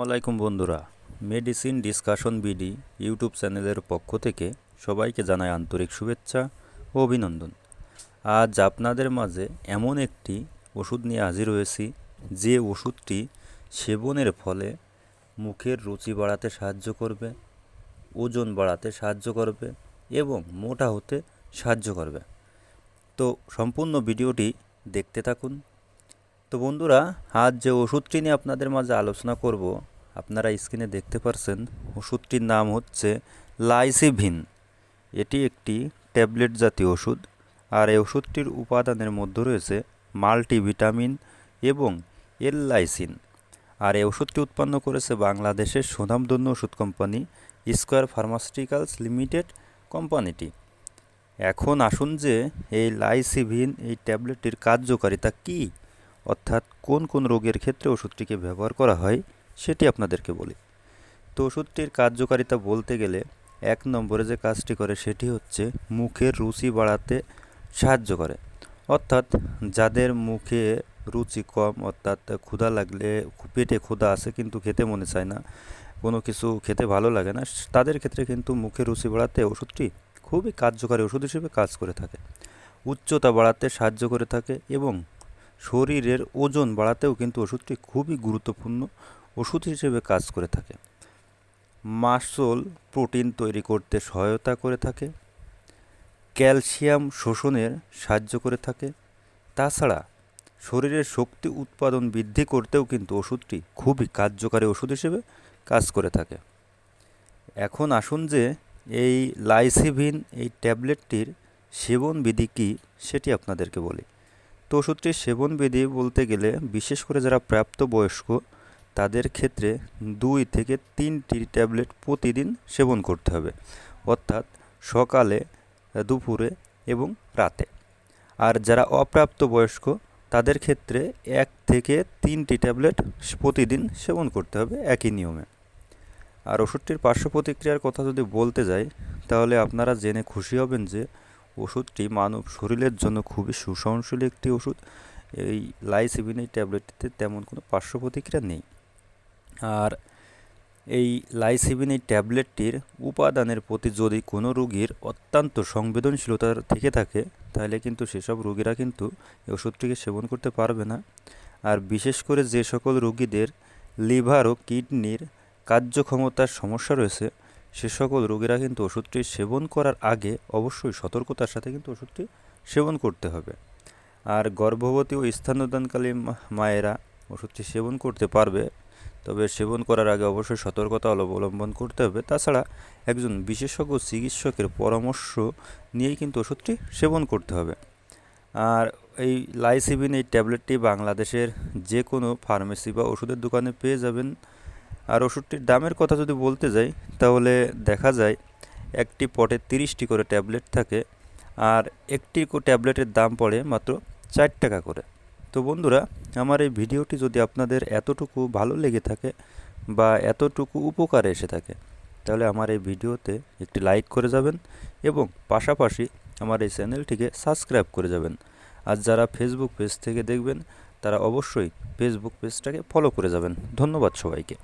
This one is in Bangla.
আসসালামাইকুম বন্ধুরা মেডিসিন ডিসকাশন বিডি ইউটিউব চ্যানেলের পক্ষ থেকে সবাইকে জানাই আন্তরিক শুভেচ্ছা ও অভিনন্দন। আজ আপনাদের মাঝে এমন একটি ওষুধ নিয়ে হাজির হয়েছি, যে ওষুধটি সেবনের ফলে মুখের রুচি বাড়াতে সাহায্য করবে, ওজন বাড়াতে সাহায্য করবে এবং মোটা হতে সাহায্য করবে। তো সম্পূর্ণ ভিডিওটি দেখতে থাকুন। তো বন্ধুরা, আজ যে ওষুধটি নিয়ে আপনাদের মাঝে আলোচনা করব আপনারা স্ক্রিনে দেখতে পারছেন, ওষুধটির নাম হচ্ছে লাইসিভিন। এটি একটি ট্যাবলেট জাতীয় ওষুধ, আর এই ওষুধটির উপাদানের মধ্যে রয়েছে মাল্টিভিটামিন এবং এল লাইসিন আর এই ওষুধটি উৎপন্ন করেছে বাংলাদেশের সুনামধন্য ওষুধ কোম্পানি স্কোয়ার ফার্মাসিউটিক্যালস লিমিটেড কোম্পানিটি। এখন আসুন যে এই লাইসিভিন, এই ট্যাবলেটটির কার্যকারিতা কী? অর্থাৎ কোন কোন রোগের ক্ষেত্রে ওষুধটিকে ব্যবহার করা হয়? সেটি আপনাদেরকে বলি। তো ওষুধটির কার্যকারিতা বলতে গেলে এক নম্বরে যে কাজটি করে সেটি হচ্ছে মুখের রুচি বাড়াতে সাহায্য করে। অর্থাৎ যাদের মুখে রুচি কম, অর্থাৎ ক্ষুধা লাগলে পেটে ক্ষুধা আছে কিন্তু খেতে মনে চায় না, কোনো কিছু খেতে ভালো লাগে না, তাদের ক্ষেত্রে কিন্তু মুখে রুচি বাড়াতে ওষুধটি খুবই কার্যকারী ওষুধ হিসেবে কাজ করে থাকে। উচ্চতা বাড়াতে সাহায্য করে থাকে এবং শরীরের ওজন বাড়াতেও কিন্তু ওষুধটি খুবই গুরুত্বপূর্ণ ওষুধ হিসেবে কাজ করে থাকে। মাসল প্রোটিন তৈরি করতে সহায়তা করে থাকে। ক্যালসিয়াম শোষণের সাহায্য করে থাকে। তাছাড়া শরীরের শক্তি উৎপাদন বৃদ্ধি করতেও কিন্তু ওষুধটি খুবই কার্যকারী ওষুধ হিসেবে কাজ করে থাকে। এখন আসুন যে এই লাইসিভিন, এই ট্যাবলেটটির সেবন বিধি কী, সেটি আপনাদেরকে বলি। তো ওষুধটির সেবনবিধি বলতে গেলে, বিশেষ করে যারা প্রাপ্তবয়স্ক তাদের ক্ষেত্রে দুই থেকে তিনটি ট্যাবলেট প্রতিদিন সেবন করতে হবে, অর্থাৎ সকালে, দুপুরে এবং রাতে। আর যারা অপ্রাপ্তবয়স্ক, তাদের ক্ষেত্রে এক থেকে তিনটি ট্যাবলেট প্রতিদিন সেবন করতে হবে একই নিয়মে। আর ওষুধটির পার্শ্ব প্রতিক্রিয়ার কথা যদি বলতে যাই, তাহলে আপনারা জেনে খুশি হবেন যে ওষুধটি মানব শরীরের জন্য খুবই সুসহনশীল একটি ওষুধ। এই লাইসিভিন এই ট্যাবলেটটিতে তেমন কোনো পার্শ্ব প্রতিক্রিয়া নেই। আর এই লাইসিভিন এই ট্যাবলেটটির উপাদানের প্রতি যদি কোনো রোগীর অত্যন্ত সংবেদনশীলতা থেকে থাকে, তাহলে কিন্তু সেসব রোগীরা কিন্তু এই ওষুধটিকে সেবন করতে পারবে না। আর বিশেষ করে যে সকল রোগীদের লিভার ও কিডনির কার্যক্ষমতার সমস্যা রয়েছে, সে সকল রোগীরা কিন্তু ওষুধটি সেবন করার আগে অবশ্যই সতর্কতার সাথে কিন্তু ওষুধটি সেবন করতে হবে। আর গর্ভবতী ও স্তন্যদানকালীন মায়েরা ওষুধটি সেবন করতে পারবে। তবে সেবন করার আগে অবশ্যই সতর্কতা অবলম্বন করতে হবে। তাছাড়া একজন বিশেষজ্ঞ চিকিৎসকের পরামর্শ নিয়েই কিন্তু ওষুধটি সেবন করতে হবে। আর এই লাইসিবিন, এই ট্যাবলেটটি বাংলাদেশের যে কোনো ফার্মেসি বা ওষুধের দোকানে পেয়ে যাবেন। আর ওষুধটির দামের কথা যদি বলতে যাই, তাহলে দেখা যায় একটি পটে তিরিশটি করে ট্যাবলেট থাকে। আর একটি ট্যাবলেটের দাম পড়ে মাত্র চার টাকা করে। তো বন্ধুরা, আমার এই ভিডিওটি যদি আপনাদের এতটুকু ভালো লেগে থাকে বা এতটুকু উপকারে এসে থাকে, তাহলে আমার এই ভিডিওতে একটি লাইক করে যাবেন এবং পাশাপাশি আমার এই চ্যানেলটিকে সাবস্ক্রাইব করে যাবেন। আর যারা ফেসবুক পেজ থেকে দেখবেন, তারা অবশ্যই ফেসবুক পেজটাকে ফলো করে যাবেন। ধন্যবাদ সবাইকে।